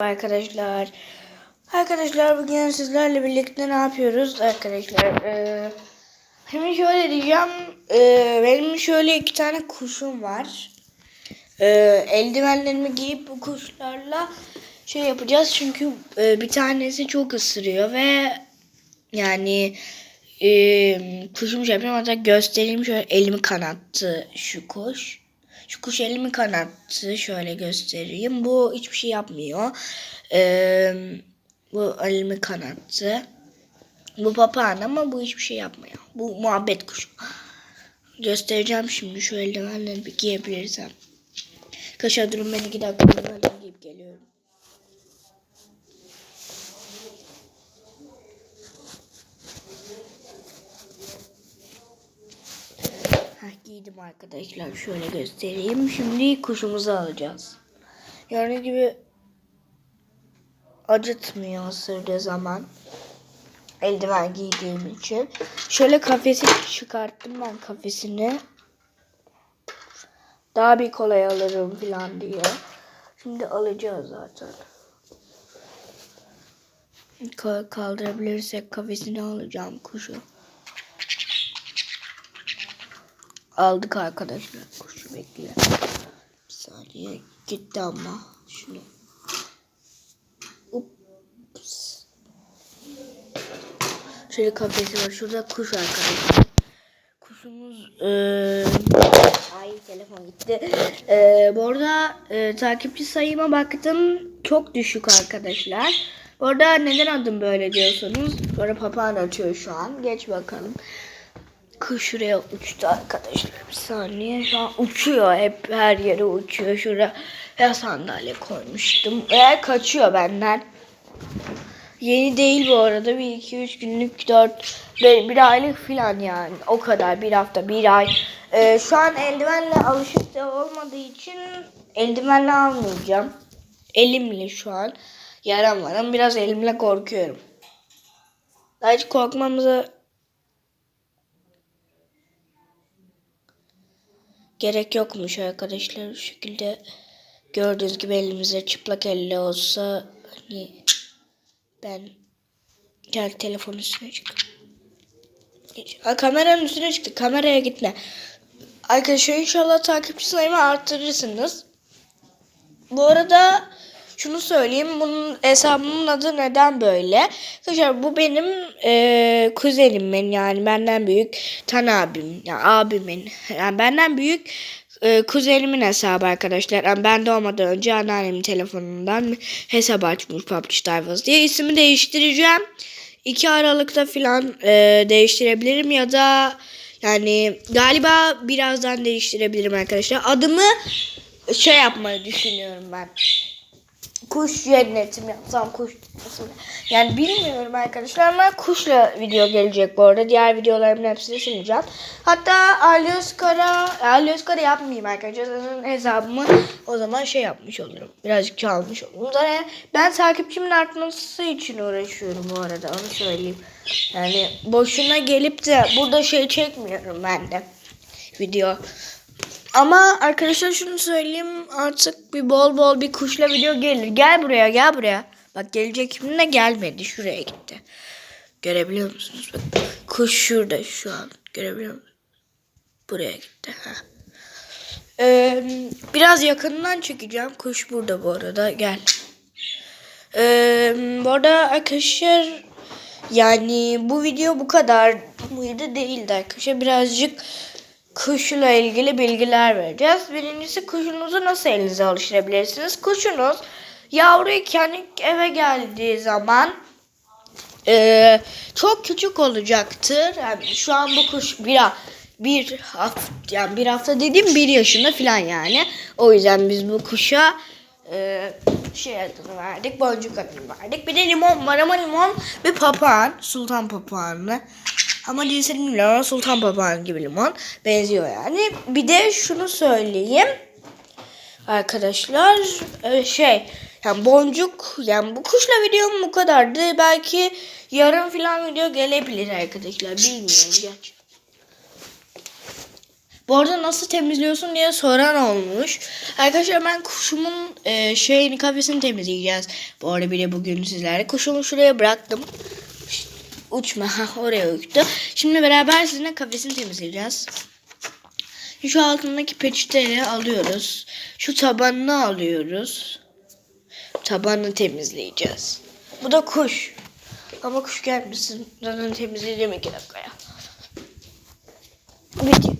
Arkadaşlar. Arkadaşlar bugün sizlerle birlikte ne yapıyoruz? Arkadaşlar ee, Şimdi şöyle diyeceğim. Ee, Benim şöyle iki tane kuşum var. Ee, Eldivenlerimi giyip bu kuşlarla Şey yapacağız. Çünkü ee, bir tanesi çok ısırıyor ve Yani ee, Kuşum şey yapayım hatta göstereyim. Şöyle elimi kanattı şu kuş şu kuş elimi kanattı. Şöyle göstereyim. Bu hiçbir şey yapmıyor. Ee, bu elimi kanattı. Bu papağan ama bu hiçbir şey yapmıyor. Bu muhabbet kuşu. Göstereceğim şimdi şu eldivenleri bir giyebilirsem. Kaşa durun ben iki dakika giyip geliyorum. Giydim arkadaşlar. Şöyle göstereyim. Şimdi kuşumuzu alacağız. Gördüğünüz gibi acıtmıyor ısırdığı zaman. Eldiven giydiğim için. Şöyle kafesi çıkarttım ben kafesini. Daha bir kolay alırım falan diye. Şimdi alacağız zaten. Ka- Kaldırabilirsek kafesini alacağım kuşu. Aldık arkadaşlar. Kuşu bekle. Bir saniye. Gitti ama. Şunu. Ups. Şöyle kafesi var. Şurada kuş arkadaşlar. Kuşumuz eee Ay telefon gitti. Eee bu arada eee, takipçi sayıma baktım. Çok düşük arkadaşlar. Bu arada neden adım böyle diyorsunuz? Böyle papağan açıyor şu an. Geç bakalım. Kuş şuraya uçtu arkadaşlar. Bir saniye. Şu an uçuyor. Hep her yere uçuyor. Şuraya ya sandalye koymuştum. Eğer kaçıyor benden. Yeni değil bu arada. Bir iki üç günlük dört bir, aylık falan yani. O kadar. Bir hafta bir ay. Ee, şu an eldivenle alışık da olmadığı için eldivenle almayacağım. Elimle şu an. Yaram var ama biraz elimle korkuyorum. Daha hiç korkmamıza gerek yokmuş arkadaşlar. Bu şekilde gördüğünüz gibi elimize çıplak elle olsa hani ben gel telefonun üstüne çık. Aa, kameranın üstüne çıktı. Kameraya gitme. Arkadaşlar inşallah takipçi sayımı arttırırsınız. Bu arada şunu söyleyeyim. Bunun hesabımın adı neden böyle? Arkadaşlar bu benim e, kuzenimin yani benden büyük tan abim yani abimin yani benden büyük e, kuzenimin hesabı arkadaşlar. Yani ben doğmadan önce anneannemin telefonundan hesap açmış PUBG Divers diye. ismi değiştireceğim. 2 Aralık'ta falan e, değiştirebilirim ya da yani galiba birazdan değiştirebilirim arkadaşlar. Adımı şey yapmayı düşünüyorum ben kuş cenneti mi yapsam kuş cenneti? Yani bilmiyorum arkadaşlar ama kuşla video gelecek bu arada. Diğer videolarımın hepsini sileceğim. Hatta Ali Özkar'a Ali Özkar'a yapmayayım arkadaşlar. Zaten hesabımı o zaman şey yapmış olurum. Birazcık çalmış olurum. Zaten ben takipçimin artması için uğraşıyorum bu arada onu söyleyeyim. Yani boşuna gelip de burada şey çekmiyorum ben de video. Ama arkadaşlar şunu söyleyeyim artık bir bol bol bir kuşla video gelir. Gel buraya gel buraya. Bak gelecek kimin de gelmedi şuraya gitti. Görebiliyor musunuz? Bak kuş şurada şu an. Görebiliyor musunuz? Buraya gitti. Heh. Ee, biraz yakından çekeceğim. Kuş burada bu arada. Gel. Ee, bu arada arkadaşlar yani bu video bu kadar mıydı değildi arkadaşlar. Birazcık kuşla ilgili bilgiler vereceğiz. Birincisi kuşunuzu nasıl elinize alıştırabilirsiniz? Kuşunuz yavruyken eve geldiği zaman e, çok küçük olacaktır. Yani şu an bu kuş bir, bir hafta yani bir hafta dediğim bir yaşında falan yani. O yüzden biz bu kuşa e, şey adını verdik. Boncuk adını verdik. Bir de limon var ama limon bir papağan. Sultan papağanı. Ama cinsini bilmiyorum. Sultan papağanı gibi limon. Benziyor yani. Bir de şunu söyleyeyim. Arkadaşlar e, şey yani boncuk yani bu kuşla videom bu kadardı. Belki yarın falan video gelebilir arkadaşlar. Bilmiyorum gerçi. Bu arada nasıl temizliyorsun diye soran olmuş. Arkadaşlar ben kuşumun e, şeyini kafesini temizleyeceğiz. Bu arada bir de bugün sizlerle kuşumu şuraya bıraktım. Uçma oraya uçtu. Şimdi beraber sizinle kafesini temizleyeceğiz. Şu altındaki peçeteyi alıyoruz. Şu tabanını alıyoruz. Tabanını temizleyeceğiz. Bu da kuş. Ama kuş gelmesin. Zaten temizleyeceğim iki dakikaya. Video,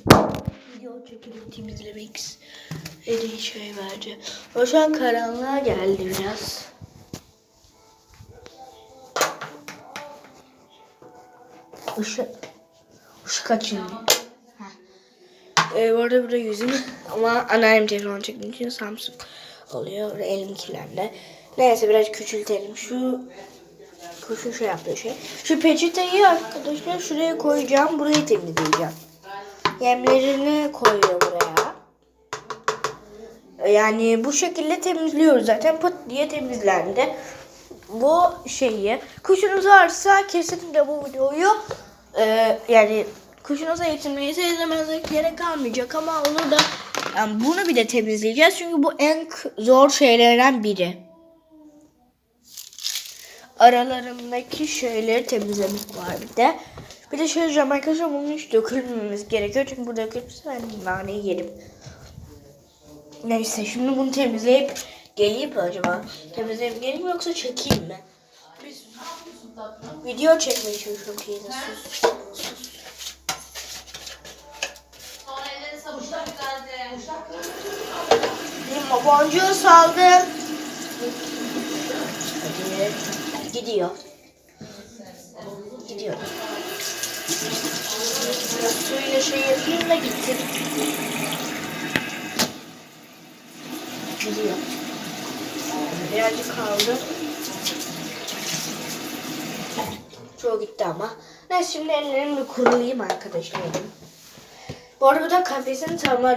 video çekilip temizlemek istediği şey bence. O şu an karanlığa geldi biraz. Işık, ışık açın. Ee, bu arada burada yüzüm ama anneannem telefon çektiğim için Samsung oluyor. Elim kirlendi. Neyse biraz küçültelim. Şu kuşun şey yaptığı şey. Şu peçeteyi arkadaşlar şuraya koyacağım. Burayı temizleyeceğim. Yemlerini koyuyor buraya. Yani bu şekilde temizliyoruz zaten. Pıt diye temizlendi. Bu şeyi. Kuşunuz varsa kesinlikle bu videoyu e, yani kuşunuza eğitimliyse izlemenize gerek kalmayacak ama olur da yani bunu bir de temizleyeceğiz. Çünkü bu en zor şeylerden biri. Aralarındaki şeyleri temizlemek var bir de. Bir de şey diyeceğim arkadaşlar bunun hiç dökülmemesi gerekiyor. Çünkü bu dökülürse ben naneyi yerim. Neyse şimdi bunu temizleyip geleyim acaba? Temizleyip geleyim mi yoksa çekeyim mi? Video çekmeye çalışıyorum şeyde sus. Sonra elleri savuşlar güzelce. Benim boncuğu saldım. Hadi. Gidiyor. Gidiyor. Biraz suyla şey yapayım da gitsin. Gidiyor. Birazcık kaldı. Çoğu gitti ama. Neyse şimdi ellerimi bir kurulayım arkadaşlar. Bu arada kafesin tabanı.